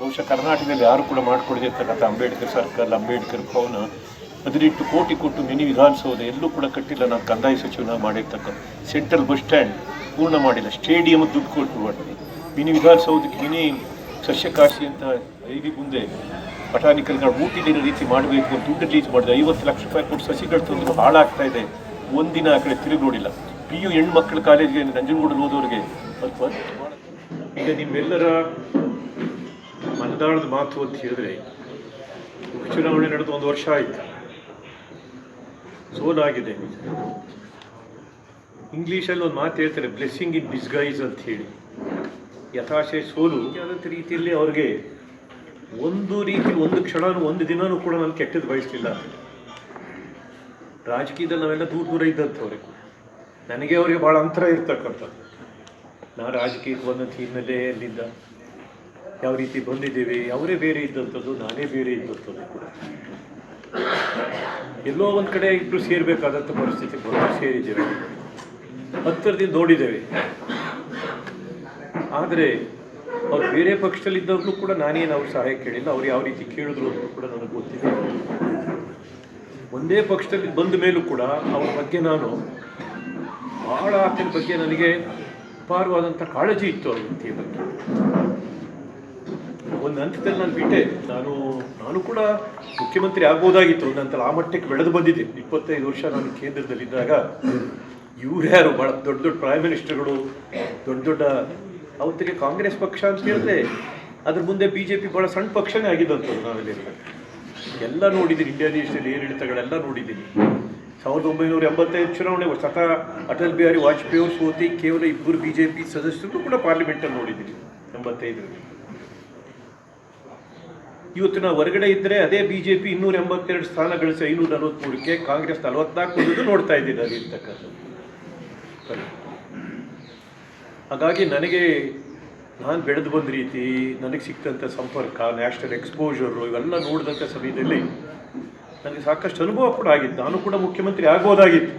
ಬಹುಶಃ ಕರ್ನಾಟಕದಲ್ಲಿ ಯಾರು ಕೂಡ ಮಾಡಿಕೊಡದಿರ್ತಕ್ಕಂಥ ಅಂಬೇಡ್ಕರ್ ಸರ್ಕಲ್, ಅಂಬೇಡ್ಕರ್ ಭವನ, ಹದಿನೆಂಟು ಕೋಟಿ ಕೊಟ್ಟು ಮಿನಿ ವಿಧಾನಸೌಧ ಎಲ್ಲೂ ಕೂಡ ಕಟ್ಟಿಲ್ಲ. ನಾನು ಕಂದಾಯ ಸಚಿವನ ಮಾಡಿರ್ತಕ್ಕಂಥ ಸೆಂಟ್ರಲ್ ಬಸ್ ಸ್ಟ್ಯಾಂಡ್ ಪೂರ್ಣ ಮಾಡಿಲ್ಲ. ಸ್ಟೇಡಿಯಂ ದುಡ್ಡು ಕೊಟ್ಟು ಮಾಡಿದೆ. ಮಿನಿ ವಿಧಾನಸೌಧಕ್ಕೆ ಮಿನಿ ಸಸ್ಯಕಾಶಿ ಅಂತ ಐದಿ ಮುಂದೆ ಪಠಾಣಿಕರುಗಳ್ ಊಟಿ ದಿನ ರೀತಿ ಮಾಡಬೇಕು ದುಡ್ಡು ರಿಲೀಸ್ ಮಾಡಿದೆ. ಐವತ್ತು ಲಕ್ಷ ರೂಪಾಯಿ ಕೊಟ್ಟು ಸಸಿಗಳು ತಂದು ಹಾಳಾಗ್ತಾ ಇದೆ. ಒಂದಿನ ಆ ಕಡೆ ತಿರುಗಿ ನೋಡಿಲ್ಲ. ಪಿ ಯು ಹೆಣ್ಮಕ್ಳ ಕಾಲೇಜ್ಗೆ, ನಂಜನಗೂಡಲ್ಲಿ ಸ್ವಲ್ಪ ಈಗ ನಿಮ್ಮೆಲ್ಲರ ಮನದಾಳದ ಮಾತು ಅಂತ ಹೇಳಿದ್ರೆ ಉಪಚುನಾವಣೆ ನಡೆದು ಒಂದು ವರ್ಷ ಆಯಿತು. ಸೋಲಾಗಿದೆ. ಇಂಗ್ಲೀಷಲ್ಲಿ ಒಂದು ಮಾತು ಹೇಳ್ತಾರೆ ಬ್ಲೆಸ್ಸಿಂಗ್ ಇನ್ ಡಿಸ್ಗೈಸ್ ಅಂತ ಹೇಳಿ. ಯಥಾಶಯ ಸೋಲು. ಯಾವುದೇ ರೀತಿಯಲ್ಲಿ ಅವ್ರಿಗೆ ಒಂದು ರೀತಿ, ಒಂದು ಕ್ಷಣನೂ, ಒಂದು ದಿನವೂ ಕೂಡ ನಾನು ಕೆಟ್ಟದ್ದು ಬಯಸಲಿಲ್ಲ. ರಾಜಕೀಯದಲ್ಲಿ ನಾವೆಲ್ಲ ದೂರ ದೂರ ಇದ್ದಂಥವ್ರೆ. ನನಗೆ ಅವರಿಗೆ ಭಾಳ ಅಂತರ ಇರ್ತಕ್ಕಂಥದ್ದು. ನಾನು ರಾಜಕೀಯಕ್ಕೆ ಬಂದಂಥ ಹಿನ್ನೆಲೆಯಲ್ಲಿದ್ದ ಯಾವ ರೀತಿ ಬಂದಿದ್ದೀವಿ? ಅವರೇ ಬೇರೆ ಇದ್ದಂಥದ್ದು, ನಾನೇ ಬೇರೆ ಇದ್ದಂಥದ್ದು ಕೂಡ. ಎಲ್ಲೋ ಒಂದು ಕಡೆ ಇಬ್ಬರು ಸೇರಬೇಕಾದಂಥ ಪರಿಸ್ಥಿತಿ ಬಂದು ಸೇರಿದ್ದೇವೆ. ಹತ್ತಿರದಿಂದ ನೋಡಿದ್ದೇವೆ. ಆದರೆ ಅವ್ರು ಬೇರೆ ಪಕ್ಷದಲ್ಲಿದ್ದವ್ರು ಕೂಡ ನಾನೇನು ಅವ್ರ ಸಹಾಯ ಕೇಳಿಲ್ಲ. ಅವ್ರು ಯಾವ ರೀತಿ ಕೇಳಿದ್ರು ಅಂತ ಕೂಡ ನನಗೆ ಗೊತ್ತಿದೆ ಒಂದೇ ಪಕ್ಷದಲ್ಲಿ ಬಂದ ಮೇಲೂ ಕೂಡ ಅವ್ರ ಬಗ್ಗೆ ನಾನು ಭಾಳ ಆತನ ಬಗ್ಗೆ ನನಗೆ ಅಪಾರವಾದಂಥ ಕಾಳಜಿ ಇತ್ತು ಅವ್ರ ಬಗ್ಗೆ. ಒಂದು ಹಂತದಲ್ಲಿ ನಾನು ಬಿಟ್ಟೆ ನಾನು ನಾನು ಕೂಡ ಮುಖ್ಯಮಂತ್ರಿ ಆಗ್ಬೋದಾಗಿತ್ತು. ನಂತರ ಆ ಮಟ್ಟಕ್ಕೆ ಬೆಳೆದು ಬಂದಿದ್ದೆ. ಇಪ್ಪತ್ತೈದು ವರ್ಷ ನಾನು ಕೇಂದ್ರದಲ್ಲಿದ್ದಾಗ ಇವ್ರು ಯಾರು? ಭಾಳ ದೊಡ್ಡ ದೊಡ್ಡ ಪ್ರೈಮ್ ಮಿನಿಸ್ಟರ್ಗಳು ದೊಡ್ಡ ದೊಡ್ಡ ಅವತ್ತಿಗೆ ಕಾಂಗ್ರೆಸ್ ಪಕ್ಷ ಅಂತ ಹೇಳಿದ್ರೆ ಅದ್ರ ಮುಂದೆ ಬಿ ಜೆ ಪಿ ಭಾಳ ಸಣ್ಣ ಪಕ್ಷನೇ ಆಗಿದ್ದಂಥದ್ದು ನಾವೆಲ್ಲ. ಎಲ್ಲ ನೋಡಿದ್ದೀನಿ. ಇಂಡಿಯಾ ದೇಶದಲ್ಲಿ ಏರಿಳಿತಗಳೆಲ್ಲ ನೋಡಿದ್ದೀನಿ. ಸಾವಿರದ ಒಂಬೈನೂರ ಎಂಬತ್ತೈದು ಚುನಾವಣೆ ಸ್ವತಃ ಅಟಲ್ ಬಿಹಾರಿ ವಾಜಪೇಯಿ ಅವರು, ಸೋತಿ ಕೇವಲ ಇಬ್ಬರು ಬಿ ಜೆ ಪಿ ಸದಸ್ಯರು ಕೂಡ ಪಾರ್ಲಿಮೆಂಟಲ್ಲಿ ನೋಡಿದ್ದೀನಿ. ಎಂಬತ್ತೈದರಲ್ಲಿ. ಇವತ್ತು ಹೊರಗಡೆ ಇದ್ದರೆ ಅದೇ ಬಿ ಜೆ ಪಿ ಇನ್ನೂರ ಎಂಬತ್ತೆರಡು ಸ್ಥಾನ ಗಳಿಸಿ ಐನೂರ ನಲವತ್ತ್ಮೂರಕ್ಕೆ ಕಾಂಗ್ರೆಸ್ ನಲವತ್ನಾಲ್ಕು ನೋಡ್ತಾ ಇದ್ದೀನಿ ಅಲ್ಲಿ ಇರ್ತಕ್ಕಂಥದ್ದು. ಹಾಗಾಗಿ ನನಗೆ, ನಾನು ಬೆಳೆದು ಬಂದ ರೀತಿ ನನಗೆ ಸಿಕ್ತಂಥ ಸಂಪರ್ಕ ನ್ಯಾಷನಲ್ ಎಕ್ಸ್ಪೋಜರು ಇವೆಲ್ಲ ನೋಡಿದಂಥ ಸಮಯದಲ್ಲಿ ನನಗೆ ಸಾಕಷ್ಟು ಅನುಭವ ಕೂಡ ಆಗಿತ್ತು. ನಾನು ಕೂಡ ಮುಖ್ಯಮಂತ್ರಿ ಆಗ್ಬೋದಾಗಿತ್ತು.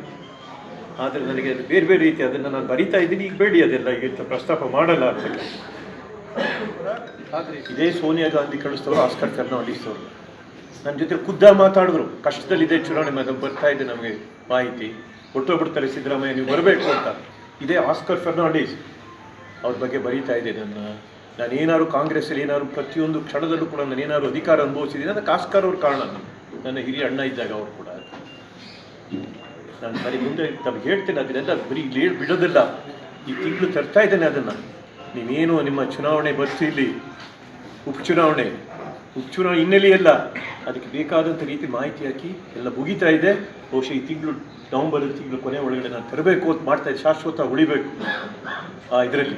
ಆದರೆ ನನಗೆ ಅದು ಬೇರೆ ಬೇರೆ ರೀತಿ ಅದನ್ನು ನಾನು ಬರಿತಾ ಇದ್ದೀನಿ. ಈಗ ಬೇಡಿ ಅದೆಲ್ಲ, ಈಗ ಪ್ರಸ್ತಾಪ ಮಾಡಲ್ಲ ಅಂತ. ಇದೇ ಸೋನಿಯಾ ಗಾಂಧಿ ಕಳಿಸ್ತವ್ರು ಆಸ್ಕರ್ ಫರ್ನಾಂಡಿಸ್ ಅವರು ನನ್ನ ಜೊತೆ ಖುದ್ದ ಮಾತಾಡಿದ್ರು. ಕಷ್ಟದಲ್ಲಿದೆ ಚುನಾವಣೆ ಮೇಲೆ ಬರ್ತಾ ಇದೆ ನಮಗೆ ಮಾಹಿತಿ. ಹೊಟ್ಟೋಗ್ಬಿಡ್ತಾರೆ ಸಿದ್ದರಾಮಯ್ಯ, ನೀವು ಬರಬೇಕು ಅಂತ. ಇದೇ ಆಸ್ಕರ್ ಫರ್ನಾಂಡಿಸ್. ಅವ್ರ ಬಗ್ಗೆ ಬರೀತಾ ಇದೆ ನನ್ನ. ನಾನು ಏನಾದ್ರು ಕಾಂಗ್ರೆಸ್ಸಲ್ಲಿ ಏನಾದ್ರು ಪ್ರತಿಯೊಂದು ಕ್ಷಣದಲ್ಲೂ ಕೂಡ ನಾನು ಏನಾದ್ರು ಅಧಿಕಾರ ಅನುಭವಿಸಿದ್ದೀನಿ, ಅದಕ್ಕೆ ಆಸ್ಕರ್ ಅವ್ರ ಕಾರಣ. ನನ್ನ ಹಿರಿಯ ಅಣ್ಣ ಇದ್ದಾಗ ಅವ್ರು ಕೂಡ. ನಾನು ಬರೀ ಮುಂದೆ ತಮಗೆ ಹೇಳ್ತೇನೆ, ಅದನ್ನೆಲ್ಲ ಬರೀ ಬಿಡೋದಿಲ್ಲ. ಈ ತಿಂಗಳು ತರ್ತಾ ಇದ್ದೇನೆ ಅದನ್ನು. ನೀವೇನು ನಿಮ್ಮ ಚುನಾವಣೆ ಬರ್ತು ಇಲ್ಲಿ? ಉಪಚುನಾವಣೆ. ಉಪಚುನಾವಣೆ ಹಿನ್ನೆಲೆಯಲ್ಲ. ಅದಕ್ಕೆ ಬೇಕಾದಂಥ ರೀತಿ ಮಾಹಿತಿ ಹಾಕಿ ಎಲ್ಲ ಮುಗಿತಾ ಇದೆ. ಬಹುಶಃ ಈ ತಿಂಗಳು ನವಂಬರ್ ತಿಂಗಳು ಕೊನೆ ಒಳಗಡೆ ನಾನು ತರಬೇಕು ಅಂತ ಮಾಡ್ತಾ ಇದ್ದೆ. ಶಾಶ್ವತ ಉಳಿಬೇಕು ಆ ಇದರಲ್ಲಿ.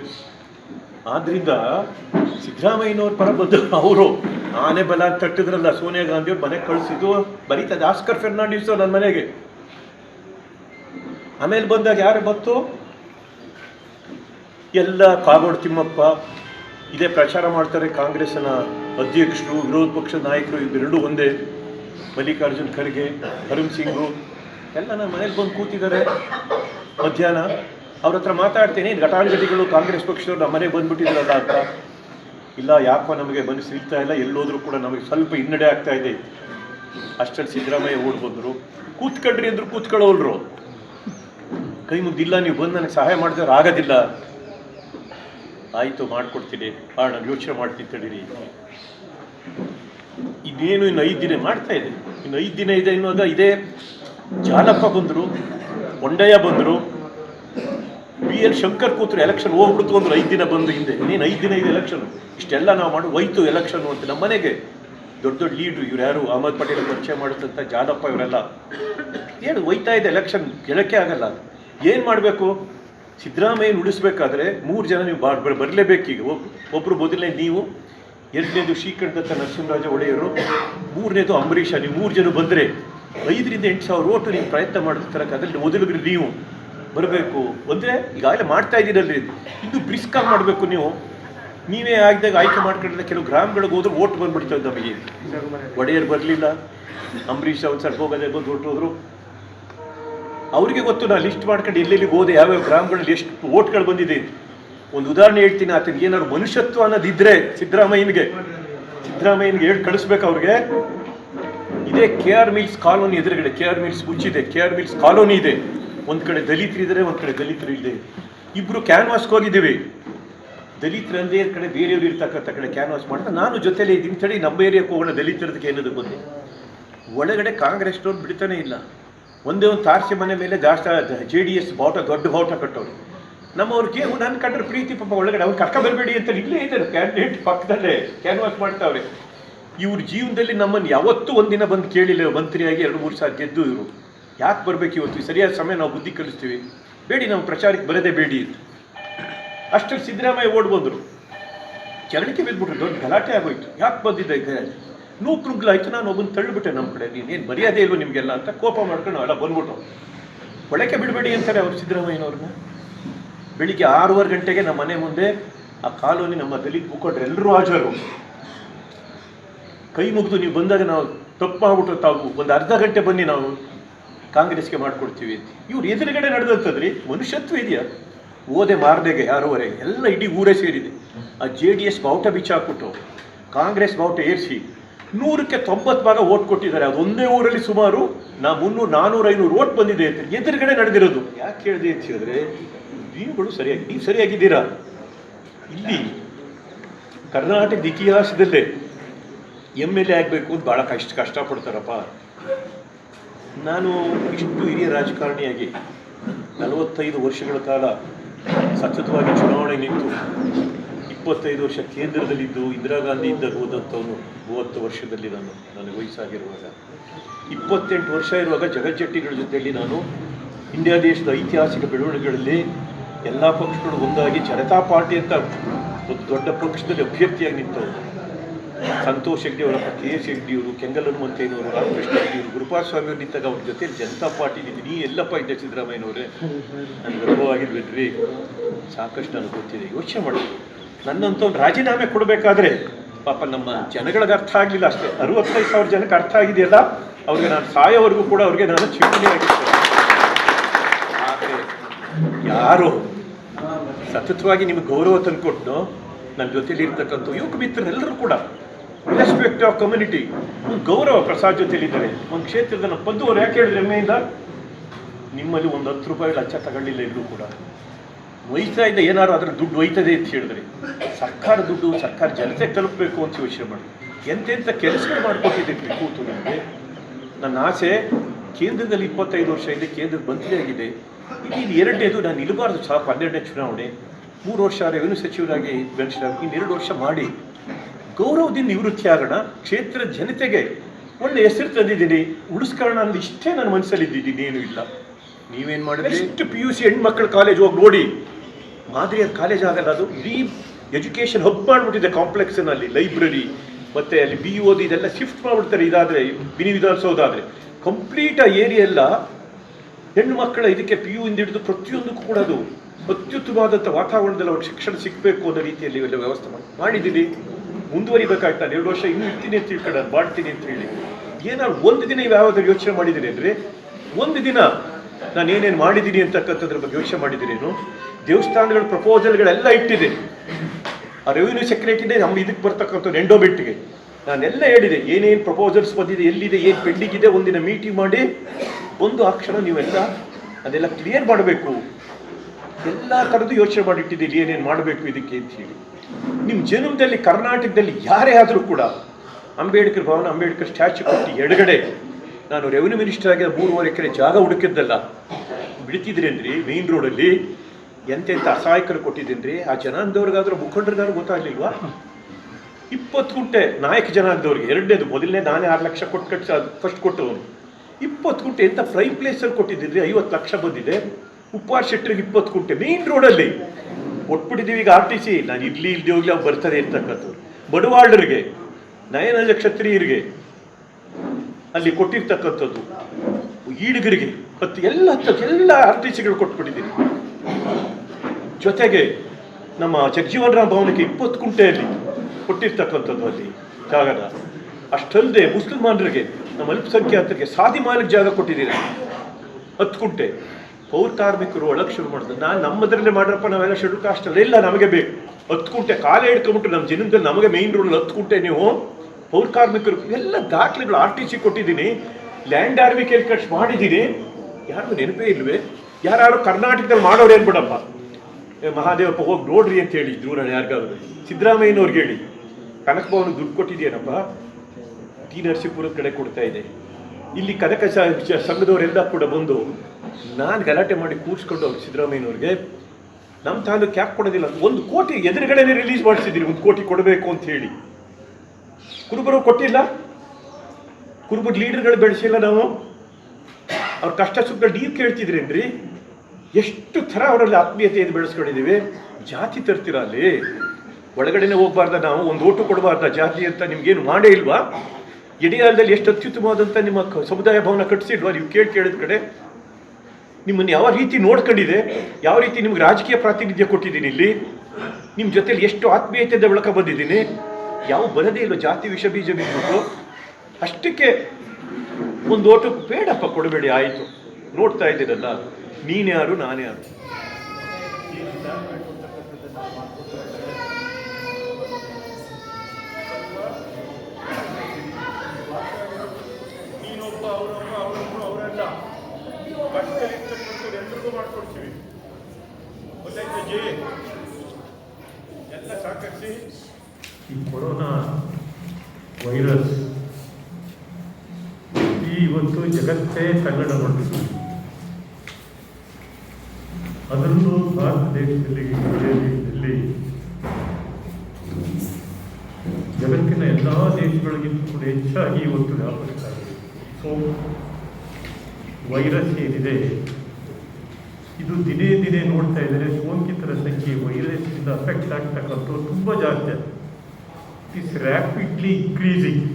ಆದ್ದರಿಂದ ಸಿದ್ದರಾಮಯ್ಯನವ್ರ ಪರ ಬಂದು ಅವರು ಆನೆ ಬಲ ತಟ್ಟಿದ್ರಲ್ಲ, ಸೋನಿಯಾ ಗಾಂಧಿ ಅವ್ರು ಮನೆಗೆ ಕಳಿಸಿದ್ದು, ಬರೀತದೆ ಆಸ್ಕರ್ ಫೆರ್ನಾಂಡಿಸ್ ನನ್ನ ಮನೆಗೆ. ಆಮೇಲೆ ಬಂದಾಗ ಯಾರು ಬತ್ತು ಎಲ್ಲ ಕಾಗೋಡು ತಿಮ್ಮಪ್ಪ ಇದೇ ಪ್ರಚಾರ ಮಾಡ್ತಾರೆ ಕಾಂಗ್ರೆಸ್ನ ಅಧ್ಯಕ್ಷರು, ವಿರೋಧ ಪಕ್ಷದ ನಾಯಕರು ಇವೆರಡೂ ಒಂದೇ. ಮಲ್ಲಿಕಾರ್ಜುನ್ ಖರ್ಗೆ ಹರುಣ್ ಸಿಂಗು, ಎಲ್ಲ ನನ್ನ ಮನೇಲಿ ಬಂದು ಕೂತಿದ್ದಾರೆ. ಮಧ್ಯಾಹ್ನ ಅವ್ರ ಹತ್ರ ಮಾತಾಡ್ತೀನಿ. ಘಟಾನುಘಟಿಗಳು ಕಾಂಗ್ರೆಸ್ ಪಕ್ಷದವ್ರು ನಮ್ಮ ಮನೆಗೆ ಬಂದ್ಬಿಟ್ಟಿದ್ರಲ್ಲ ಅಂತ. ಇಲ್ಲ, ಯಾಕೋ ನಮಗೆ ಮನಸ್ಸು ಸಿಗ್ತಾ ಇಲ್ಲ. ಎಲ್ಲೋದ್ರೂ ಕೂಡ ನಮಗೆ ಸ್ವಲ್ಪ ಹಿನ್ನಡೆ ಆಗ್ತಾ ಇದೆ. ಅಷ್ಟರಲ್ಲಿ ಸಿದ್ದರಾಮಯ್ಯ ಓಡ್ ಬಂದರು. ಕೂತ್ಕೊಂಡ್ರಿ ಅಂದ್ರು ಕೂತ್ಕೊಳ್ಳೋಲ್ರು. ಕೈ ಮುಗ್ದಿಲ್ಲ, ನೀವು ಬಂದು ನನಗೆ ಸಹಾಯ ಮಾಡಿದ್ರೆ ಆಗೋದಿಲ್ಲ. ಆಯಿತು ಮಾಡಿಕೊಡ್ತೀನಿ ಕಾರಣ ಯೋಚನೆ ಮಾಡ್ತೀನಿ ತಡೀರಿ. ಇನ್ನೇನು ಇನ್ನು ಐದು ದಿನ ಮಾಡ್ತಾ ಇದೆ. ಇನ್ನು ಐದು ದಿನ ಇದೆ ಎನ್ನುವಾಗ ಇದೇ. ಜಾಲಪ್ಪ ಬಂದರು ಕೊಂಡಯ್ಯ ಬಂದರು, ಬಿ ಎಲ್ ಶಂಕರ್ ಕೂತರು ಎಲೆಕ್ಷನ್ ಹೋಗ್ಬಿಡ್ತು ಅಂದ್ರೆ ಐದು ದಿನ ಬಂದು ಹಿಂದೆ. ಇನ್ನೇನು ಐದು ದಿನ ಇದೆ ಎಲೆಕ್ಷನ್ ಇಷ್ಟೆಲ್ಲ ನಾವು ಮಾಡಿ, ಹೋಯ್ತು ಎಲೆಕ್ಷನ್ ಅಂತ ನಮ್ಮ ಮನೆಗೆ. ದೊಡ್ಡ ದೊಡ್ಡ ಲೀಡ್ರು ಇವ್ರು ಯಾರು? ಅಹಮದ್ ಪಟೇಲ್ ಪರಿಚಯ ಮಾಡಿದಂಥ ಜಾಲಪ್ಪ ಇವರೆಲ್ಲ. ಏನು ಹೋಯ್ತಾ ಇದೆ ಎಲೆಕ್ಷನ್ ಗೆಳಕ್ಕೆ ಆಗಲ್ಲ. ಏನು ಮಾಡಬೇಕು? ಸಿದ್ದರಾಮಯ್ಯನ ಉಳಿಸ್ಬೇಕಾದ್ರೆ ಮೂರು ಜನ ನೀವು ಬಾ ಬರಲೇಬೇಕೀಗ ಒಬ್ಬರು ಮೊದಲನೇ ನೀವು, ಎರಡನೇದು ಶ್ರೀಕಂಠದತ್ತ ನರಸಿಂಹರಾಜ ಒಡೆಯರು, ಮೂರನೇದು ಅಂಬರೀಷ. ನೀವು ಮೂರು ಜನ ಬಂದರೆ ಐದರಿಂದ ಎಂಟು ಸಾವಿರ ಓಟು ನೀವು ಪ್ರಯತ್ನ ಮಾಡ್ತಿರಕ್ಕೆ ಅದರಲ್ಲಿ ಮೊದಲಿಗೆ ನೀವು ಬರಬೇಕು. ಅಂದರೆ ಈಗಾಗಲೇ ಮಾಡ್ತಾ ಇದ್ದೀರಲ್ರಿ. ಇದು ಬ್ರಿಸ್ಕ್ ಆಗಿ ಮಾಡಬೇಕು ನೀವು. ನೀವೇ ಆಗಿದಾಗ ಆಯ್ಕೆ ಮಾಡ್ಕೊಂಡಿದ್ದ ಕೆಲವು ಗ್ರಾಮಗಳಿಗೆ ಹೋದ್ರೆ ಓಟ್ ಬಂದ್ಬಿಡ್ತದೆ ನಮಗೆ. ಒಡೆಯರು ಬರಲಿಲ್ಲ. ಅಂಬರೀಷ್ ಅವ್ರು ಸರ್ಪೋಗದೆ ಬಂದು ಬಂದು ಹೊರಟೋದ್ರು. ಅವರಿಗೆ ಗೊತ್ತು ನಾನು ಲಿಸ್ಟ್ ಮಾಡ್ಕೊಂಡು ಎಲ್ಲೆಲ್ಲಿ ಹೋದೆ, ಯಾವ್ಯಾವ ಗ್ರಾಮಗಳಲ್ಲಿ ಎಷ್ಟು ಓಟ್ಗಳು ಬಂದಿದೆ. ಒಂದು ಉದಾಹರಣೆ ಹೇಳ್ತೀನಿ, ಆತನಿಗೆ ಏನಾದ್ರು ಮನುಷ್ಯತ್ವ ಅನ್ನೋದಿದ್ರೆ ಸಿದ್ದರಾಮಯ್ಯನಿಗೆ. ಸಿದ್ದರಾಮಯ್ಯನಿಗೆ ಹೇಳಿ ಕಳಿಸ್ಬೇಕು ಅವ್ರಿಗೆ. ಇದೇ ಕೆ ಆರ್ ಮಿಲ್ಸ್ ಕಾಲೋನಿ ಎದುರುಗಡೆ, ಕೆ ಆರ್ ಮಿಲ್ಸ್ ಮುಚ್ಚಿದೆ, ಕೆ ಆರ್ ಮಿಲ್ಸ್ ಕಾಲೋನಿ ಇದೆ. ಒಂದ್ ಕಡೆ ದಲಿತರಿದ್ದಾರೆ ಒಂದ್ ಕಡೆ ದಲಿತರು ಇದೆ ಇಬ್ರು ಕ್ಯಾನ್ವಾಸ್ಗೆ ಹೋಗಿದ್ದೀವಿ. ದಲಿತರು ಅಂದ್ರೆ ಕಡೆ ಬೇರೆಯವರು ಇರ್ತಕ್ಕಂಥ ಕಡೆ ಕ್ಯಾನ್ವಾಸ್ ಮಾಡ್ತಾ, ನಾನು ಜೊತೆಲೇ ಇದ್ದೀನಿ. ತಡಿ, ನಮ್ಮ ಏರಿಯಾಕ್ಕೆ ಹೋಗೋಣ ದಲಿತರದಕ್ಕೆ ಏನದು ಬಂದೆ. ಒಳಗಡೆ ಕಾಂಗ್ರೆಸ್ನವ್ರು ಬಿಡ್ತಾನೆ ಇಲ್ಲ. ಒಂದೇ ಒಂದು ತಾರಸಿ ಮನೆ ಮೇಲೆ ಜಾಸ್ತಿ ಜೆ ಡಿ ಎಸ್ ಬಾವುಟ, ದೊಡ್ಡ ಬಾವುಟ ಕಟ್ಟೋರು. ನಮ್ಮವ್ರಿಗೆ ನನ್ನ ಕಂಡ್ರೆ ಪ್ರೀತಿ ಪಾಪ, ಒಳಗಡೆ ಅವ್ರು ಕರ್ಕ ಬರಬೇಡಿ ಅಂತ ಇಲ್ಲೇ ಇದ್ದಾರೆ, ಕ್ಯಾಂಡಿಡೇಟ್ ಪಕ್ಕದಲ್ಲೇ, ಕ್ಯಾನ್ವಾಸ್ ಮಾಡ್ತಾವ್ರೆ. ಇವ್ರ ಜೀವನದಲ್ಲಿ ನಮ್ಮನ್ನು ಯಾವತ್ತೂ ಒಂದಿನ ಬಂದು ಕೇಳಿಲ್ಲ, ಮಂತ್ರಿಯಾಗಿ ಎರಡು, ಮೂರು ಸಾವಿರ ಗೆದ್ದು ಇವರು. ಯಾಕೆ ಬರಬೇಕು ಇವತ್ತು? ಸರಿಯಾದ ಸಮಯ ನಾವು ಬುದ್ಧಿ ಕಲಿಸ್ತೀವಿ. ಬೇಡಿ, ನಾವು ಪ್ರಚಾರಕ್ಕೆ ಬರದೇ ಬೇಡಿ ಅಂತ. ಅಷ್ಟರಲ್ಲಿ ಸಿದ್ದರಾಮಯ್ಯ ಓಡ್ ಬಂದರು. ಜಗಳಕ್ಕೆ ಬಿದ್ದುಬಿಟ್ರು ದೊಡ್ಡ ಗಲಾಟೆ ಆಗೋಯ್ತು. ಯಾಕೆ ಬಂದಿದ್ದೆ ಈಗ ಆಯ್ತು ನುಗ್ಲಾಯ್ತು ನಾನು ಒಬ್ಬನ ತಳ್ಳಿಬಿಟ್ಟೆ ನಮ್ಮ ಕಡೆ. ನೀನೇನು ಮರ್ಯಾದೆ ಇಲ್ವೋ ನಿಮಗೆಲ್ಲ ಅಂತ ಕೋಪ ಮಾಡ್ಕೊಂಡು ನಾವೆಲ್ಲ ಬಂದ್ಬಿಟ್ಟು ಒಳಕ್ಕೆ ಬಿಡಬೇಡಿ ಅಂತಾರೆ ಅವ್ರು ಸಿದ್ದರಾಮಯ್ಯನವ್ರನ್ನ. ಬೆಳಿಗ್ಗೆ ಆರೂವರೆ ಗಂಟೆಗೆ ನಮ್ಮ ಮನೆ ಮುಂದೆ ಆ ಕಾಲೋನಿ ನಮ್ಮ ದಲಿತ ಮುಖಂಡರು ಎಲ್ಲರೂ ಹಾಜರು. ಕೈ ಮುಗಿದು ನೀವು ಬಂದಾಗ ನಾವು ತಪ್ಪು ಮಾಡ್ಬಿಟ್ಟು ತಾವು ಒಂದು ಅರ್ಧ ಗಂಟೆ ಬನ್ನಿ ನಾವು ಕಾಂಗ್ರೆಸ್ಗೆ ಮಾಡಿಕೊಡ್ತೀವಿ ಅಂತ. ಇವ್ರು ಎದುರುಗಡೆ ನಡೆದಂಥದ್ರಿ ಮನುಷ್ಯತ್ವ ಇದೆಯಾ? ಓದೆ ಮಾರನೆಗೆ ಯಾರೂವರೆ ಎಲ್ಲ ಇಡೀ ಊರೇ ಸೇರಿದೆ. ಆ ಜೆ ಡಿ ಎಸ್ ಬಾವುಟ ಬಿಚ್ಚಾಕ್ಬಿಟ್ಟು ಕಾಂಗ್ರೆಸ್ ಬಾವುಟ ಏರಿಸಿ ನೂರಕ್ಕೆ ತೊಂಬತ್ತು ಭಾಗ ಓಟ್ ಕೊಟ್ಟಿದ್ದಾರೆ. ಅದು ಒಂದೇ ಊರಲ್ಲಿ ಸುಮಾರು ನಾ ಮುನ್ನೂರು ನಾನೂರ ಐನೂರು ಓಟ್ ಬಂದಿದೆ ಅಂತ ಎದುರುಗಡೆ ನಡೆದಿರೋದು. ಯಾಕೆ ಹೇಳಿದೆ ಅಂತ ಹೇಳಿದ್ರೆ, ನೀವುಗಳು ಸರಿಯಾಗಿ ನೀವು ಸರಿಯಾಗಿದ್ದೀರಾ? ಇಲ್ಲಿ ಕರ್ನಾಟಕದ ಇತಿಹಾಸದಲ್ಲೇ ಎಂ ಎಲ್ ಎ ಆಗಬೇಕು ಅಂತ ಭಾಳ ಕಷ್ಟ ಕಷ್ಟಪಡ್ತಾರಪ್ಪ. ನಾನು ಇಷ್ಟು ಹಿರಿಯ ರಾಜಕಾರಣಿಯಾಗಿ ನಲವತ್ತೈದು ವರ್ಷಗಳ ಕಾಲ ಸತತವಾಗಿ ಚುನಾವಣೆ ನಿಂತು ಇಪ್ಪತ್ತೈದು ವರ್ಷ ಕೇಂದ್ರದಲ್ಲಿದ್ದು ಇಂದಿರಾ ಗಾಂಧಿ ಇದ್ದಾಗ ಹೋದಂಥವನು ಮೂವತ್ತು ವರ್ಷದಲ್ಲಿ ನಾನು, ನನಗೆ ವಯಸ್ಸಾಗಿರುವಾಗ. ಇಪ್ಪತ್ತೆಂಟು ವರ್ಷ ಇರುವಾಗ ಜಗಜ್ಜಟ್ಟಿಗಳ ಜೊತೆಯಲ್ಲಿ ನಾನು ಇಂಡಿಯಾ ದೇಶದ ಐತಿಹಾಸಿಕ ಬೆಳವಣಿಗೆಗಳಲ್ಲಿ ಎಲ್ಲ ಪಕ್ಷಗಳು ಒಂದಾಗಿ ಜನತಾ ಪಾರ್ಟಿ ಅಂತ ಒಂದು ದೊಡ್ಡ ಪಕ್ಷದಲ್ಲಿ ಅಭ್ಯರ್ಥಿಯಾಗಿ ನಿಂತವರು ಸಂತೋಷ್ ಹೆಗ್ಡಿಯವರ ಕೆ ಎಸ್ ಹೆಗ್ಡಿಯವರು, ಕೆಂಗಲ್ ಹನುಮಂತಯ್ಯನವರು, ರಾಮಕೃಷ್ಣ ಹೆಗ್ಡಿಯವರು ಗುರುಪಾಸ್ವಾಮಿ ಅವರು ನಿಂತಾಗ ಅವ್ರ ಜೊತೆ ಜನತಾ ಪಾರ್ಟಿ ನೀ ಎಲ್ಲಪ್ಪ ಇದ್ದೆ ಸಿದ್ದರಾಮಯ್ಯನವರೇ ನನಗೆ ಗರ್ವವಾಗಿಲ್ವೇನ್ರಿ? ಸಾಕಷ್ಟು ನನಗೆ ಗೊತ್ತಿದೆ. ಯೋಚನೆ ಮಾಡೋದು ನನ್ನಂತ ರಾಜೀನಾಮೆ ಕೊಡಬೇಕಾದ್ರೆ ಪಾಪ ನಮ್ಮ ಜನಗಳಿಗೆ ಅರ್ಥ ಆಗಲಿಲ್ಲ ಅಷ್ಟೇ. ಅರವತ್ತೈದು ಸಾವಿರ ಜನಕ್ಕೆ ಅರ್ಥ ಆಗಿದೆಯಲ್ಲ? ಅವ್ರಿಗೆ ನಾನು ಸಾಯೋವರೆಗೂ ಕೂಡ ಅವ್ರಿಗೆ ನಾನು ಚಿಂತನೆ ಆಗಿರ್ತೇನೆ. ಆದರೆ ಯಾರು ಸತತವಾಗಿ ನಿಮಗೆ ಗೌರವ ತಂದುಕೊಟ್ಟು ನನ್ನ ಜೊತೆಯಲ್ಲಿ ಇರ್ತಕ್ಕಂಥ ಯುವಕ ಮಿತ್ರರೆಲ್ಲರೂ ಕೂಡ ರೆಸ್ಪೆಕ್ಟ್ ಆಫ್ ಕಮ್ಯುನಿಟಿ ಒಂದು ಗೌರವ ಪ್ರಸಾದ್ ಇದ್ದಾರೆ. ಒಂದು ಕ್ಷೇತ್ರದ ನಮ್ಮ ಪದ್ದುವರು ಯಾಕೆ ಹೇಳಿದ್ರೆ ನಿಮ್ಮಲ್ಲಿ ಒಂದು ಹತ್ತು ರೂಪಾಯಿ ಲಚ್ಚ ತಗೊಳ್ಳಿಲ್ಲ ಎಲ್ಲರೂ ಕೂಡ. ಒಯ್ತಾ ಇದ್ದ ಏನಾದ್ರು ಅದ್ರ ದುಡ್ಡು ಒಯ್ತದೆ ಅಂತ ಹೇಳಿದ್ರೆ, ಸರ್ಕಾರ ದುಡ್ಡು, ಸರ್ಕಾರ ಜನತೆಗೆ ತಲುಪಬೇಕು ಅಂತ ಯೋಚನೆ ಮಾಡಿ. ಎಂತೆಂಥ ಕೆಲಸಗಳು ಮಾಡಿಕೊಟ್ಟಿದ್ದೀರಿ ಕೂತು ನನಗೆ. ನನ್ನ ಆಸೆ, ಕೇಂದ್ರದಲ್ಲಿ ಇಪ್ಪತ್ತೈದು ವರ್ಷ ಇದೆ ಕೇಂದ್ರದ ಮಂತ್ರಿ ಆಗಿದೆ. ಇಲ್ಲಿ ಎರಡನೇದು ನಾನು ನಿಲ್ಲಬಾರ್ದು ಸಾಕು ಹನ್ನೆರಡನೇ ಚುನಾವಣೆ. ಮೂರು ವರ್ಷ ರೆವೆನ್ಯೂ ಸಚಿವರಾಗಿ ಬೆಳೆಸಿದ ಇನ್ನೆರಡು ವರ್ಷ ಮಾಡಿ. ಗೌರವದಿಂದ ನಿವೃತ್ತಿ ಆಗೋಣ ಕ್ಷೇತ್ರದ ಜನತೆಗೆ ಒಳ್ಳೆ ಹೆಸರು ತಂದಿದ್ದೀನಿ. ಉಳಿಸ್ಕೊಳ್ಳೋಣ ಅನ್ನೋದು ಇಷ್ಟೇ ನನ್ನ ಮನಸ್ಸಲ್ಲಿ ಇದ್ದಿದ್ದೀನಿ ಏನು ಇಲ್ಲ. ನೀವೇನು ಮಾಡಿದ್ರೆ? ಎಷ್ಟು ಪಿ ಯು ಸಿ ಹೆಣ್ಮಕ್ಳು ಕಾಲೇಜ್ ಹೋಗಿ ನೋಡಿ. ಮಾದರಿಯ ಕಾಲೇಜ್ ಆಗಲ್ಲ ಅದು ಇಡೀ ಎಜುಕೇಷನ್ ಹಬ್ ಮಾಡಿಬಿಟ್ಟಿದೆ ಕಾಂಪ್ಲೆಕ್ಸ್ನಲ್ಲಿ ಲೈಬ್ರರಿ ಮತ್ತೆ ಅಲ್ಲಿ ಬಿ ಓದು ಇದೆಲ್ಲ ಶಿಫ್ಟ್ ಮಾಡಿಬಿಡ್ತಾರೆ. ಇದಾದರೆ ಬಿನಿ ವಿಧಾನಸೌಧ ಆದರೆ ಕಂಪ್ಲೀಟ್ ಆ ಏರಿಯಾ ಎಲ್ಲ ಹೆಣ್ಣು ಮಕ್ಕಳ ಇದಕ್ಕೆ ಪಿ ಯು ಇಂದ ಹಿಡಿದು ಪ್ರತಿಯೊಂದಕ್ಕೂ ಕೂಡ ಅದು ಅತ್ಯುತ್ತಮವಾದಂಥ ವಾತಾವರಣದಲ್ಲಿ ಅವ್ರಿಗೆ ಶಿಕ್ಷಣ ಸಿಗಬೇಕು ಅನ್ನೋ ರೀತಿಯಲ್ಲಿ ಇವೆಲ್ಲ ವ್ಯವಸ್ಥೆ ಮಾಡಿ ಮಾಡಿದ್ದೀನಿ ಮುಂದುವರಿಬೇಕಾಗ್ತದೆ ಎರಡು ವರ್ಷ ಇನ್ನೂ ಇರ್ತೀನಿ ಅಂತ ತಿಳ್ಕೊಂಡು ಮಾಡ್ತೀನಿ ಅಂತ ಹೇಳಿ. ಏನಾದ್ರು ಒಂದು ದಿನ ಯಾವ್ದಾದ್ರು ಯೋಚನೆ ಮಾಡಿದ್ದೀನಿ ಅಂದರೆ, ಒಂದು ದಿನ ನಾನು ಏನೇನು ಮಾಡಿದ್ದೀನಿ ಅಂತಕ್ಕಂಥದ್ರ ಬಗ್ಗೆ ಯೋಚನೆ ಮಾಡಿದ್ದೀರೇನು ದೇವಸ್ಥಾನಗಳ ಪ್ರಪೋಸಲ್ಗಳೆಲ್ಲ ಇಟ್ಟಿದೆ. ಆ ರೆವಿನ್ಯೂ ಸೆಕ್ರೆಟರಿನೇ ನಮ್ಮ ಇದಕ್ಕೆ ಬರ್ತಕ್ಕಂಥ ಎಂಡೋಮೆಂಟ್ಗೆ ನಾನೆಲ್ಲ ಹೇಳಿದೆ, ಏನೇನು ಪ್ರಪೋಸಲ್ಸ್ ಬಂದಿದೆ, ಎಲ್ಲಿದೆ, ಏನು ಪೆಂಡಿಂಗ್ ಇದೆ, ಒಂದಿನ ಮೀಟಿಂಗ್ ಮಾಡಿ, ಒಂದು ಆ ಕ್ಷಣ ನೀವೆಲ್ಲ ಅದೆಲ್ಲ ಕ್ಲಿಯರ್ ಮಾಡಬೇಕು. ಎಲ್ಲ ಥರದ್ದು ಯೋಚನೆ ಮಾಡಿಟ್ಟಿದ್ದೀರಿ, ಏನೇನು ಮಾಡಬೇಕು ಇದಕ್ಕೆ ಅಂತ ಹೇಳಿ. ನಿಮ್ಮ ಜನ್ಮದಲ್ಲಿ, ಕರ್ನಾಟಕದಲ್ಲಿ ಯಾರೇ ಆದರೂ ಕೂಡ ಅಂಬೇಡ್ಕರ್ ಭವನ, ಅಂಬೇಡ್ಕರ್ ಸ್ಟ್ಯಾಚ್ಯೂ ಕೊಟ್ಟು ಎಡಗಡೆ ನಾನು ರೆವಿನ್ಯೂ ಮಿನಿಸ್ಟರ್ ಆಗಿ ಮೂರುವರೆ ಎಕರೆ ಜಾಗ ಹುಡುಕಿದ್ದಲ್ಲ. ಬಿಡ್ತಿದ್ರೇನ್ರಿ ಮೇನ್ ರೋಡಲ್ಲಿ ಎಂತೆಂಥ ಅಸಹಾಯಕರು ರೀ ಆ ಜನಾಂಗದವ್ರಿಗಾದ್ರೂ ಮುಖಂಡರಿಗಾದ್ರೂ ಗೊತ್ತಾಗ್ಲಿಲ್ವಾ? ಇಪ್ಪತ್ತು ಗುಂಟೆ ನಾಯಕ ಜನಾಂಗದವ್ರಿಗೆ, ಎರಡನೇದು ಮೊದಲನೇ ನಾನೇ ಆರು ಲಕ್ಷ ಕೊಟ್ಟು ಕಟ್ಟಿಸ ಫಸ್ಟ್ ಕೊಟ್ಟವನು ಇಪ್ಪತ್ತು ಗುಂಟೆ ಎಂಥ ಫ್ರೈ ಪ್ಲೇಸಲ್ಲಿ ಕೊಟ್ಟಿದ್ದಿದ್ರಿ? ಐವತ್ತು ಲಕ್ಷ ಬಂದಿದೆ. ಉಪ್ಪಾರ್ ಶೆಟ್ಟರಿಗೆ ಇಪ್ಪತ್ತು ಗುಂಟೆ ಮೇನ್ ರೋಡಲ್ಲಿ ಕೊಟ್ಬಿಟ್ಟಿದ್ದೀವಿ ಈಗ ಆರ್ ಟಿ ಸಿ ನಾನು ಇಲ್ಲಿ ಇಲ್ಲಿ ಹೋಗ್ಲಿ ಅವ್ರು ಬರ್ತಾರೆ ಅಂತಕ್ಕಂಥದ್ದು ಬಡವಾಳರಿಗೆ ನಯನ ಕ್ಷತ್ರಿಯರಿಗೆ ಅಲ್ಲಿ ಕೊಟ್ಟಿರ್ತಕ್ಕಂಥದ್ದು. ಈಡುಗರಿಗೆ, ಮತ್ತು ಎಲ್ಲ ಹತ್ತು ಎಲ್ಲ ಆರ್ ಟಿ ಸಿಗಳು ಕೊಟ್ಬಿಟ್ಟಿದ್ದೀನಿ ಜೊತೆಗೆ ನಮ್ಮ ಜಗಜೀವನರಾಮ್ ಭವನಕ್ಕೆ ಇಪ್ಪತ್ತು ಕುಂಟೆಯಲ್ಲಿ ಕೊಟ್ಟಿರ್ತಕ್ಕಂಥದ್ದು ಅಲ್ಲಿ ಜಾಗದ ಅಷ್ಟಲ್ಲದೆ ಮುಸಲ್ಮಾನರಿಗೆ ನಮ್ಮ ಅಲ್ಪಸಂಖ್ಯಾತರಿಗೆ ಸಾದಿ ಮಾಲಿಕ್ ಜಾಗ ಕೊಟ್ಟಿದ್ದೀರಿ? ಹತ್ತು ಕುಂಟೆ ಪೌರ ಕಾರ್ಮಿಕರು ಒಳಗೆ ಶುರು ಮಾಡಿದ್ರು. ನಾನು ನಮ್ಮದ್ರಲ್ಲೇ ಮಾಡ್ರಪ್ಪ, ನಾವೆಲ್ಲ ಶೆಡ್ಯೂಲ್ ಕಾಸ್ಟ್ ಅಲ್ಲ ಇಲ್ಲ, ನಮಗೆ ಬೇಕು. ಹತ್ತು ಕುಂಟೆ ಕಾಲೇ ಹಿಡ್ಕೊಂಬಿಟ್ಟು ನಮ್ಮ ಜನದಲ್ಲಿ ನಮಗೆ ಮೇನ್ ರೋಡ್ ಹತ್ತು ಕುಂಟೆ ನೀವು. ಪೌರ ಕಾರ್ಮಿಕರು ಎಲ್ಲ ದಾಖಲೆಗಳು ಆರ್ ಟಿ ಸಿ ಕೊಟ್ಟಿದ್ದೀನಿ. ಲ್ಯಾಂಡ್ ಆರ್ವಿಕೆಯಲ್ಲಿ ಖರ್ಚು ಮಾಡಿದ್ದೀನಿ. ಯಾರಿಗೂ ನೆನಪೇ ಇಲ್ವೇ? ಯಾರು ಕರ್ನಾಟಕದಲ್ಲಿ ಮಾಡೋರು ಏನ್ ಬಿಡಪ್ಪ? ಏ ಮಹಾದೇವಪ್ಪ, ಹೋಗಿ ನೋಡ್ರಿ ಅಂತ ಹೇಳಿ ನಾನು ಯಾರಿಗಾದ್ರು. ಸಿದ್ದರಾಮಯ್ಯನವ್ರಿಗೆ ಹೇಳಿ. ಕನಕ ಭವನ ದುಡ್ಡು ಕೊಟ್ಟಿದೆಯೇನಪ್ಪ ಟಿ ನರಸೀಪುರದ ಕಡೆ ಕೊಡ್ತಾ ಇದೆ. ಇಲ್ಲಿ ಕನಕ ಸಂಘದವರೆಲ್ಲ ಕೂಡ ಬಂದು ನಾನು ಗಲಾಟೆ ಮಾಡಿ ಕೂರಿಸ್ಕೊಂಡು ಅವ್ರು ಸಿದ್ದರಾಮಯ್ಯನವ್ರಿಗೆ ನಮ್ಮ ತಾಲೂಕು ಕ್ಯಾಪ್ ಕೊಡೋದಿಲ್ಲ? ಒಂದು ಕೋಟಿ ಎದುರುಗಡೆ ರಿಲೀಸ್ ಮಾಡಿಸಿದ್ದೀರಿ, ಒಂದು ಕೋಟಿ ಕೊಡಬೇಕು ಅಂತ ಹೇಳಿ. ಕುರುಬರು ಕೊಟ್ಟಿಲ್ಲ. ಕುರುಬರ ಲೀಡರ್ಗಳು ಬೆಳೆಸಿಲ್ಲ ನಾವು. ಅವ್ರ ಕಷ್ಟ ಸುಖ ನೀರು ಕೇಳ್ತಿದ್ರೇನ್ರಿ? ಎಷ್ಟು ಥರ ಅವರಲ್ಲಿ ಆತ್ಮೀಯತೆಯನ್ನು ಬೆಳೆಸ್ಕೊಂಡಿದ್ದೀವಿ? ಜಾತಿ ತರ್ತೀರ ಅಲ್ಲಿ? ಒಳಗಡೆನೆ ಹೋಗ್ಬಾರ್ದ ನಾವು? ಒಂದು ಓಟು ಕೊಡಬಾರ್ದ ಜಾತಿ ಅಂತ ನಿಮ್ಗೇನು ಮಾಡೇ ಇಲ್ವಾ? ಎಡಿಯಾಲದಲ್ಲಿ ಎಷ್ಟು ಅತ್ಯುತ್ತಮವಾದಂಥ ನಿಮ್ಮ ಸಮುದಾಯ ಭವನ ಕಟ್ಟಿಸಿಲ್ವಾ ನೀವು ಕೇಳಿ ಕೇಳಿದ ಕಡೆ? ನಿಮ್ಮನ್ನು ಯಾವ ರೀತಿ ನೋಡ್ಕೊಂಡಿದೆ? ಯಾವ ರೀತಿ ನಿಮ್ಗೆ ರಾಜಕೀಯ ಪ್ರಾತಿನಿಧ್ಯ ಕೊಟ್ಟಿದ್ದೀನಿ ಇಲ್ಲಿ? ನಿಮ್ಮ ಜೊತೆಲಿ ಎಷ್ಟು ಆತ್ಮೀಯತೆಯಿಂದ ಬೆಳಕ ಬಂದಿದ್ದೀನಿ? ಯಾವ ಬರದೇ ಇಲ್ಲ ಜಾತಿ ವಿಷ ಬೀಜ ಬಿದ್ಬಿಟ್ಟು? ಅಷ್ಟಕ್ಕೆ ಒಂದು ಓಟು ಬೇಡಪ್ಪ, ಕೊಡಬೇಡಿ, ಆಯಿತು. ನೋಡ್ತಾ ಇದ್ದೀರಲ್ಲ ನೀನ್ಯಾರು ನಾನ್ಯಾರು ನೀನೊಬ್ಬ ಅವರೊಬ್ಬ ಅವರೊಬ್ಬ ಅವರೆಲ್ಲ. ಎಲ್ರಿಗೂ ಮಾಡ್ಕೊಡ್ತೀವಿ. ಗೊತ್ತಾಯ್ತಾ ಜಿ ಎಲ್ಲ ಸಾಕರಿಸಿ ಈ ಕೊರೋನಾ ವೈರಸ್ ಈ ಇವತ್ತು ಜಗತ್ತೇ ಕನ್ನಡಗೊಂಡಿದೆ. ಅದರಲ್ಲೂ ಭಾರತ ದೇಶದಲ್ಲಿ ಇಂಡಿಯಾ ದೇಶದಲ್ಲಿ ಜಗತ್ತಿನ ಎಲ್ಲ ದೇಶಗಳಿಗಿಂತ ಕೂಡ ಹೆಚ್ಚಾಗಿ ಇವತ್ತು ವ್ಯಾಪಕ ಆಗಿದೆ ಸೊ, ವೈರಸ್ ಏನಿದೆ, ಇದು ದಿನೇ ದಿನೇ ನೋಡ್ತಾ ಇದ್ದಾರೆ. ಸೋಂಕಿತರ ಸಂಖ್ಯೆ ವೈರಸ್ನಿಂದ ಅಫೆಕ್ಟ್ ಆಗ್ತಕ್ಕಂಥದ್ದು ತುಂಬ ಜಾಸ್ತಿ ಆಗಿದೆ. ಇಸ್ ರ್ಯಾಪಿಡ್ಲಿ ಇನ್ಕ್ರೀಸಿಂಗ್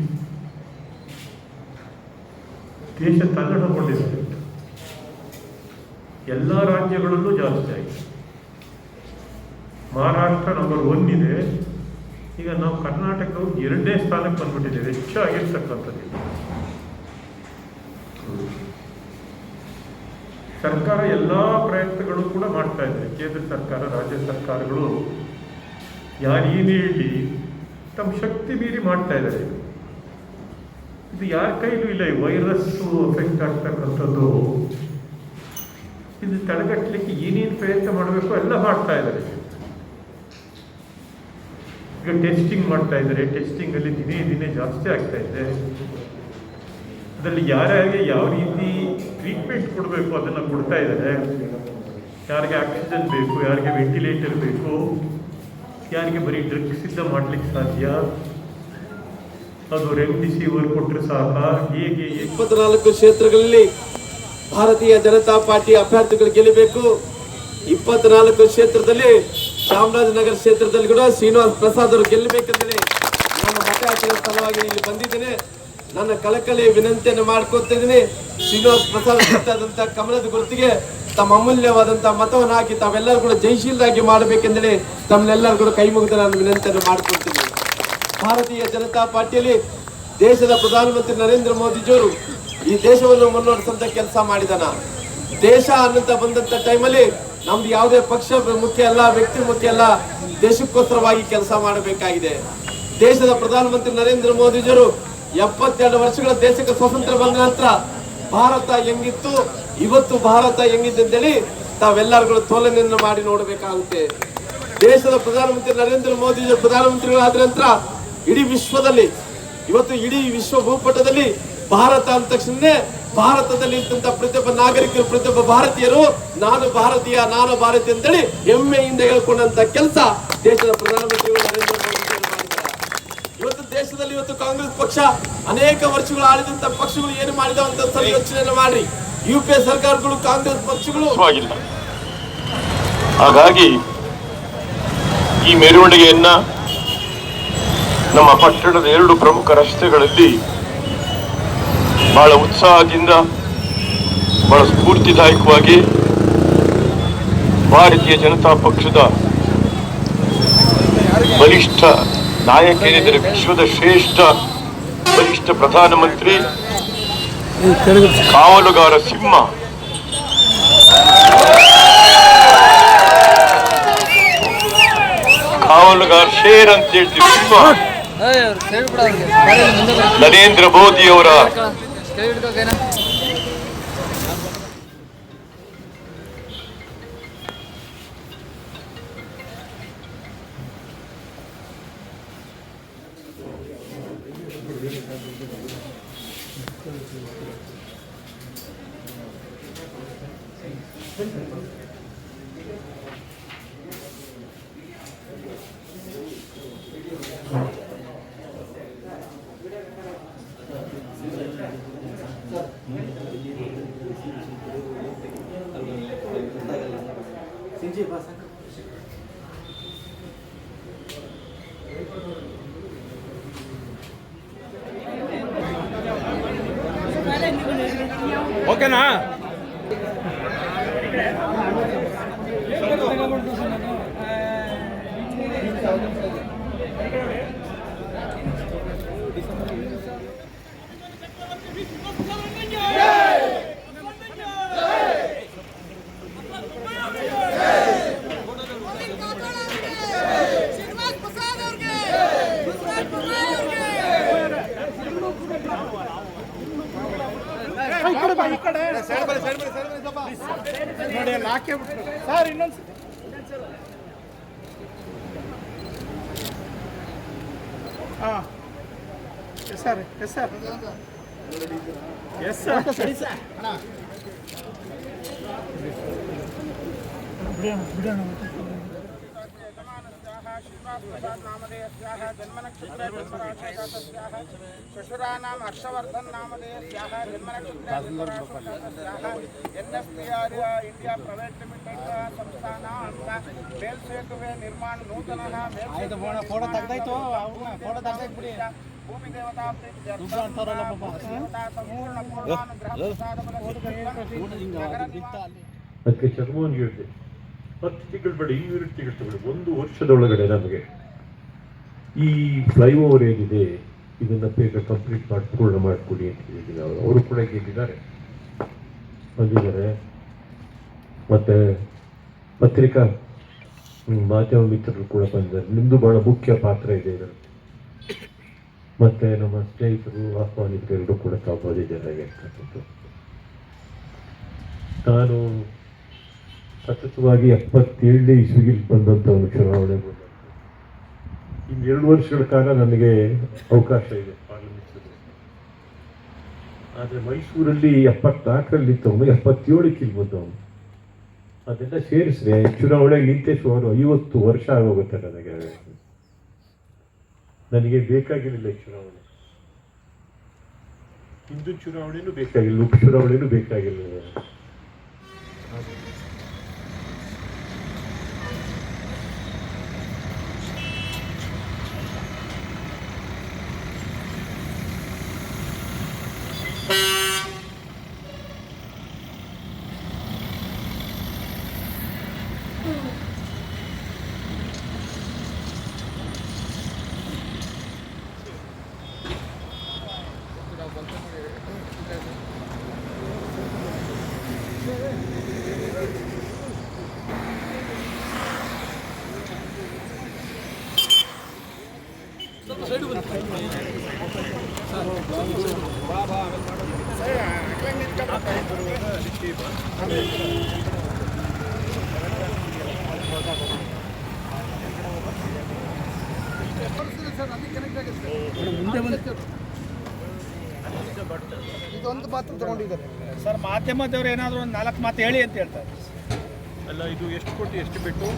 ದೇಶ ತಲ್ಲಣಗೊಂಡಿದೆ ಎಲ್ಲ ರಾಜ್ಯಗಳಲ್ಲೂ ಜಾಸ್ತಿ ಆಗಿದೆ ಮಹಾರಾಷ್ಟ್ರ ನಂಬರ್ ಒನ್ ಇದೆ. ಈಗ ನಾವು ಕರ್ನಾಟಕವು ಎರಡನೇ ಸ್ಥಾನಕ್ಕೆ ಬಂದ್ಬಿಟ್ಟಿದ್ದೇವೆ ಹೆಚ್ಚಾಗಿರ್ತಕ್ಕಂಥದ್ದು ಸರ್ಕಾರ ಎಲ್ಲ ಪ್ರಯತ್ನಗಳು ಕೂಡ ಮಾಡ್ತಾ ಇದೆ. ಕೇಂದ್ರ ಸರ್ಕಾರ, ರಾಜ್ಯ ಸರ್ಕಾರಗಳು ಯಾರೇನೇ ಹೇಳಿ ತಮ್ಮ ಶಕ್ತಿ ಮೀರಿ ಮಾಡ್ತಾ ಇದ್ದಾರೆ. ಇದು ಯಾರ ಕೈಲೂ ಇಲ್ಲ. ಈ ವೈರಸ್ ಅಫೆಕ್ಟ್ ಆಗ್ತಕ್ಕಂಥದ್ದು. ಇದು ತಡೆಗಟ್ಟಲಿಕ್ಕೆ ಏನೇನು ಪ್ರಯತ್ನ ಮಾಡಬೇಕು ಎಲ್ಲ ಮಾಡ್ತಾ ಇದ್ದಾರೆ. ಈಗ ಟೆಸ್ಟಿಂಗ್ ಮಾಡ್ತಾ ಇದ್ದಾರೆ. ಟೆಸ್ಟಿಂಗ್ ಅಲ್ಲಿ ದಿನೇ ದಿನೇ ಜಾಸ್ತಿ ಆಗ್ತಾ ಇದೆ. ಅದರಲ್ಲಿ ಯಾರ್ಯಾರಿಗೆ ಯಾವ ರೀತಿ ಟ್ರೀಟ್ಮೆಂಟ್ ಕೊಡಬೇಕು ಅದನ್ನು ಕೊಡ್ತಾ ಇದ್ದಾರೆ. ಯಾರಿಗೆ ಆಕ್ಸಿಜನ್ ಬೇಕು, ಯಾರಿಗೆ ವೆಂಟಿಲೇಟರ್ ಬೇಕು, ಯಾರಿಗೆ ಬರೀ ಡ್ರಗ್ಸ್ ಸಿದ್ಧ ಮಾಡ್ಲಿಕ್ಕೆ ಸಾಧ್ಯ? ಅದು ರೆಮ್ಡಿಸಿವರ್ ಕೊಟ್ಟರೆ ಸಾಕ? ಹೇಗೆ? ಇಪ್ಪತ್ನಾಲ್ಕು ಕ್ಷೇತ್ರಗಳಲ್ಲಿ ಭಾರತೀಯ ಜನತಾ ಪಾರ್ಟಿ ಅಭ್ಯರ್ಥಿಗಳು ಗೆಲ್ಲಬೇಕು. ಇಪ್ಪತ್ನಾಲ್ಕು ಕ್ಷೇತ್ರದಲ್ಲಿ ಚಾಮರಾಜನಗರ ಕ್ಷೇತ್ರದಲ್ಲಿ ಕೂಡ ಶ್ರೀನಿವಾಸ್ ಪ್ರಸಾದ್ ಅವರು ಗೆಲ್ಲಬೇಕಂತೇಳಿ ನಾನು ಮತಯಾಚನೆ ಸ್ಥಳವಾಗಿ ಇಲ್ಲಿ ಬಂದಿದ್ದೇನೆ. ನನ್ನ ಕಳಕಳಿ ವಿನಂತಿಯನ್ನು ಮಾಡ್ಕೊತಿದ್ದೀನಿ ಶ್ರೀನಿವಾಸ್ ಪ್ರಸಾದ್ ಕಮಲದ ಗುರುತಿಗೆ ತಮ್ಮ ಅಮೂಲ್ಯವಾದಂತಹ ಮತವನ್ನು ಹಾಕಿ ತಾವೆಲ್ಲರೂ ಕೂಡ ಜಯಶೀಲರಾಗಿ ಮಾಡಬೇಕೆಂದರೆ ತಮ್ಮನ್ನೆಲ್ಲರೂ ಕೂಡ ಕೈ ಮುಗಿದು ನಾನು ವಿನಂತಿಯನ್ನು ಮಾಡ್ಕೊಳ್ತೀನಿ. ಭಾರತೀಯ ಜನತಾ ಪಾರ್ಟಿಯಲ್ಲಿ ದೇಶದ ಪ್ರಧಾನಮಂತ್ರಿ ನರೇಂದ್ರ ಮೋದಿಜಿಯವರು ಈ ದೇಶವನ್ನು ಮುನ್ನಡೆಸಂತ ಕೆಲಸ ಮಾಡಿದಾನ. ದೇಶ ಅನ್ನಂತ ಬಂದಂತ ಟೈಮಲ್ಲಿ ನಮ್ದು ಯಾವುದೇ ಪಕ್ಷ ಮುಖ್ಯ ಅಲ್ಲ, ವ್ಯಕ್ತಿ ಮುಖ್ಯ ಅಲ್ಲ, ದೇಶಕ್ಕೋಸ್ಕರವಾಗಿ ಕೆಲಸ ಮಾಡಬೇಕಾಗಿದೆ. ದೇಶದ ಪ್ರಧಾನಮಂತ್ರಿ ನರೇಂದ್ರ ಮೋದಿಜರು ಎಪ್ಪತ್ತೆರಡು ವರ್ಷಗಳ ದೇಶಕ್ಕೆ ಸ್ವಾತಂತ್ರ್ಯ ಬಂದ ನಂತರ ಭಾರತ ಹೆಂಗಿತ್ತು, ಇವತ್ತು ಭಾರತ ಹೆಂಗಿದೆ ಅಂತೇಳಿ ತಾವೆಲ್ಲರೂ ತೋಲನೆಯನ್ನು ಮಾಡಿ ನೋಡಬೇಕಾಗುತ್ತೆ. ದೇಶದ ಪ್ರಧಾನಮಂತ್ರಿ ನರೇಂದ್ರ ಮೋದಿ ಪ್ರಧಾನಮಂತ್ರಿಗಳಾದ ನಂತರ ಇಡೀ ವಿಶ್ವದಲ್ಲಿ, ಇವತ್ತು ಇಡೀ ವಿಶ್ವ ಭೂಪಟದಲ್ಲಿ ಭಾರತ ಅಂದ ತಕ್ಷಣ ಭಾರತದಲ್ಲಿ ಇದ್ದಂತ ಪ್ರತಿಯೊಬ್ಬ ನಾಗರಿಕರು ಪ್ರತಿಯೊಬ್ಬ ಭಾರತೀಯರು ನಾನು ಭಾರತೀಯ ನಾನು ಭಾರತೀಯ ಅಂತೇಳಿ ಹೆಮ್ಮೆಯಿಂದ ಹೇಳ್ಕೊಂಡಂತ ಕೆಲಸ ದೇಶದ ಪ್ರಧಾನಮಂತ್ರಿಗಳು ನರೇಂದ್ರ ಮೋದಿ ಇವತ್ತು ದೇಶದಲ್ಲಿ ಇವತ್ತು ಕಾಂಗ್ರೆಸ್ ಪಕ್ಷ ಅನೇಕ ವರ್ಷಗಳು ಆಳಿದಂತ ಪಕ್ಷಗಳು ಏನು ಮಾಡಿದ ಅಂತ ಯೋಚನೆ ಮಾಡ್ರಿ. ಯು ಪಿ ಎ ಸರ್ಕಾರಗಳು ಕಾಂಗ್ರೆಸ್ ಪಕ್ಷಗಳು ಹಾಗಾಗಿ ಈ ಮೆರವಣಿಗೆಯನ್ನ ನಮ್ಮ ಪಟ್ಟಣದ ಎರಡು ಪ್ರಮುಖ ರಸ್ತೆಗಳಲ್ಲಿ ಬಹಳ ಉತ್ಸಾಹದಿಂದ ಬಹಳ ಸ್ಫೂರ್ತಿದಾಯಕವಾಗಿ ಭಾರತೀಯ ಜನತಾ ಪಕ್ಷದ ಬಲಿಷ್ಠ ನಾಯಕ ಏನಿದ್ದಾರೆ ವಿಶ್ವದ ಶ್ರೇಷ್ಠ ಬಲಿಷ್ಠ ಪ್ರಧಾನಮಂತ್ರಿ ಕಾವಲುಗಾರ ಸಿಂಹ. ಕಾವಲುಗಾರ ಶೇರ್ ಅಂತ ಹೇಳ್ತೀವಿ ಸಿಂಹ. ನರೇಂದ್ರ ಮೋದಿ ಅವರ Yo creo que no. Srinivas Cara, não. Ah. Yes, sir. Yes, sir. Yes, sir. Yes, sir. ಶ್ವಶುರಾನಾಂ Harshvardhan ನಾಮಧೇಯಸ್ಯಾಹ ಜನ್ಮನಕ್ಷತ್ರಾಸ್ಯಾಹ N F P R India private limited ಸಂಸ್ಥಾನ ಮೇಲ್ಸೇತುವೆ ನಿರ್ಮಾಣ ನೂತನ ಫೋಟೋ ತೆಗ್ದಾಯ್ತು ಫೋಟೋ ತೆಗ್ದಾಯ್ತು ಭೂಮಿ ದೇವತಾ ಸಂಪೂರ್ಣ ಪೂರ್ಣಾನುಗ್ರಹ ನಗರ ನಿವಾಸ ಅದಕ್ಕೆ ಚರ್ಮೋನ್ ಹೇಳಿದೆ ಹತ್ತು ತಿಂಗಳು ಬೇಡ ರೀತಿ ತಿಂಗಳು ಒಂದು ವರ್ಷದೊಳಗಡೆ ನಮಗೆ ಈ ಫ್ಲೈಓವರ್ ಏನಿದೆ, ಇದನ್ನ ಬೇಗ ಕಂಪ್ಲೀಟ್ ಮಾಡಿ ಪೂರ್ಣ ಮಾಡಿಕೊಡಿ ಅಂತ ಹೇಳಿದ್ದೀನಿ ಅವರು. ಅವರು ಕೂಡ ಹೇಗಿದ್ದಾರೆ ಬಂದಿದ್ದಾರೆ. ಮತ್ತೆ ಪತ್ರಿಕಾ ಮಾಧ್ಯಮ ಮಿತ್ರರು ಕೂಡ ಬಂದಿದ್ದಾರೆ. ನಿಮ್ಮದು ಬಹಳ ಮುಖ್ಯ ಪಾತ್ರ ಇದೆ ಇದರಲ್ಲಿ. ಮತ್ತೆ ನಮ್ಮ ಸ್ನೇಹಿತರು ಆಹ್ವಾನಿತರು ಎಲ್ಲರೂ ಕೂಡ ತಾವು ಬಂದಿದ್ದಾರೆ ಹೇಳ್ತಕ್ಕಂಥದ್ದು ನಾನು ಸತತವಾಗಿ ಎಪ್ಪತ್ತೇಳನೇ ಬಂದಂಥ ಒಂದು ಚುನಾವಣೆ ಇನ್ನೆರಡು ವರ್ಷಗಳ ಕಾಲ ನನಗೆ ಅವಕಾಶ ಇದೆ ಪಾರ್ಲಿಮೆಂಟ್ ಆದರೆ ಮೈಸೂರಲ್ಲಿ ಎಪ್ಪತ್ನಾಲ್ಕರಲ್ಲಿ ಇತ್ತವನು ಎಪ್ಪತ್ತೇಳಕ್ಕೆ ಇಲ್ಲಿ ಬಂದವನು. ಅದೆಲ್ಲ ಸೇರಿಸಿದೆ ಚುನಾವಣೆ ನಿಂತೆ ಸುಮಾರು ಐವತ್ತು ವರ್ಷ ಆಗೋಗುತ್ತೆ ನನಗೆ. ನನಗೆ ಬೇಕಾಗಿರಲಿಲ್ಲ ಚುನಾವಣೆ. ಹಿಂದೂ ಚುನಾವಣೆನೂ ಬೇಕಾಗಿಲ್ಲ ಉಪ ಚುನಾವಣೆನೂ ಬೇಕಾಗಿಲ್ಲ ಮುಂದೆ ಬಂದು ಮಾಡ್ತಾರೆ ಇದೊಂದು ಮಾತ್ರ ತಗೊಂಡಿದ್ದಾರೆ. ಸರ್ ಮಾಧ್ಯಮದವ್ರು ಏನಾದರೂ ಒಂದು ನಾಲ್ಕು ಮಾತು ಹೇಳಿ ಅಂತ ಹೇಳ್ತಾರೆ. ಅಲ್ಲ ಇದು ಎಷ್ಟು ಕೋಟಿ ಎಷ್ಟು ಬಿಟ್ಟು?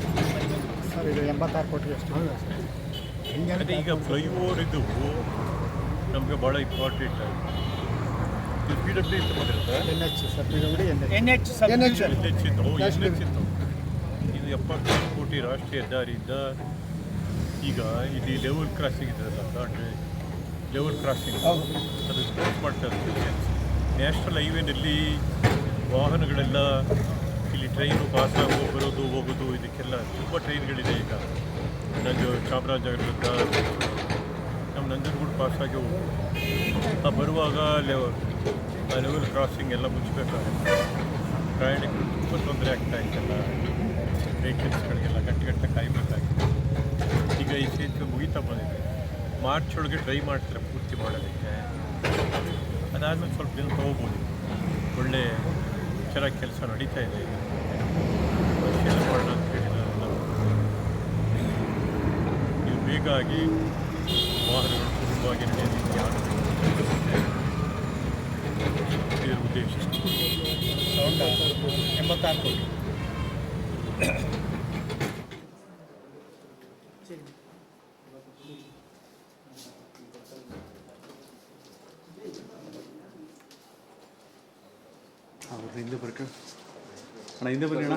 ಸರ್ ಇದು ಎಂಬತ್ತಾರು ಕೋಟಿ ಅಷ್ಟು. ಅದೇ ಈಗ ಫ್ಲೈಓವರ್ ಇದು ನಮಗೆ ಭಾಳ ಇಂಪಾರ್ಟೆಂಟ್ ಇದು ಪಿ ಡಬ್ಲ್ಯೂ ಅಂತ ಮಾಡಿರುತ್ತೆ N H sir PW N H N H N H N H ಇತ್ತು. ಎನ್ ಎಚ್ ಇತ್ತು. ಇದು ಎಪ್ಪತ್ತೈದು ಕೋಟಿ ರಾಷ್ಟ್ರೀಯ ಹೆದ್ದಾರಿಯಿಂದ ಈಗ ಇಲ್ಲಿ ಲೆವೆಲ್ ಕ್ರಾಸಿಂಗ್ ಇದೆ ದಾಂಡ್ರೆ ಲೆವೆಲ್ ಕ್ರಾಸಿಂಗ್ ಅದು ಕ್ಲೋಸ್ ಮಾಡ್ತಾ ಇರ್ತೀವಿ ನ್ಯಾಷನಲ್ ಹೈವೇನಲ್ಲಿ ವಾಹನಗಳೆಲ್ಲ ಇಲ್ಲಿ ಟ್ರೈನು ಪಾಸ್ ಆಗೋ ಬರೋದು ಹೋಗೋದು ಇದಕ್ಕೆಲ್ಲ ತುಂಬ ಟ್ರೈನ್ಗಳಿದೆ ಈಗ. ನಂಜು ಚಾಮರಾಜನಗರದಿಂದ ನಮ್ಮ ನಂಜನಗೂಡು ಪಾಸಾಗಿ ಹೋಗೋದು ಆ ಬರುವಾಗ ಲೆವೆಲ್ ಆ ಲೆವೆಲ್ ಕ್ರಾಸಿಂಗ್ ಎಲ್ಲ ಮುಚ್ಚಬೇಕಾಗುತ್ತೆ ಪ್ರಯಾಣಿಕರು ತುಂಬ ತೊಂದರೆ ಆಗ್ತಾ ಇತ್ತಲ್ಲ ವೆಹಿಕಲ್ಸ್ಗಳಿಗೆಲ್ಲ ಗಂಟೆ ಗಂಟೆ ಕಾಯಬೇಕಾಗಿತ್ತು ಈಗ ಈ ಸೇತುವೆ ಮುಗಿತಾ ಬಂದಿದೆ. ಮಾರ್ಚ್ ಒಳಗೆ ಟ್ರೈ ಮಾಡ್ತಾರೆ ಪೂರ್ತಿ ಮಾಡೋದಕ್ಕೆ ಅದಾದಮೇಲೆ ಸ್ವಲ್ಪ ದಿನ ತೊಗೋಬೋದು. ಒಳ್ಳೆ ಚೆನ್ನಾಗಿ ಕೆಲಸ ನಡೀತಾ ಇದೆ. ಕೆಲಸ ಮಾಡೋಣ ಅಂತ ಹೇಳಿದಾರಲ್ಲ ಇದು ಬೇಗ ಆಗಿ ವಾಹನಗಳು ಸುಲಭವಾಗಿ ನಡೆಯೋದಕ್ಕೆ ಆಗುತ್ತೆ ಇದರ ಉದ್ದೇಶ ಸೌಂಡ ಎಂಬತ್ತಾರು ಕೋಟಿ ಹಿಂದೆ ಬರ್ಕ ಅಣ್ಣ ಹಿಂದೆ ಬರ್ರಿ ಅಣ್ಣ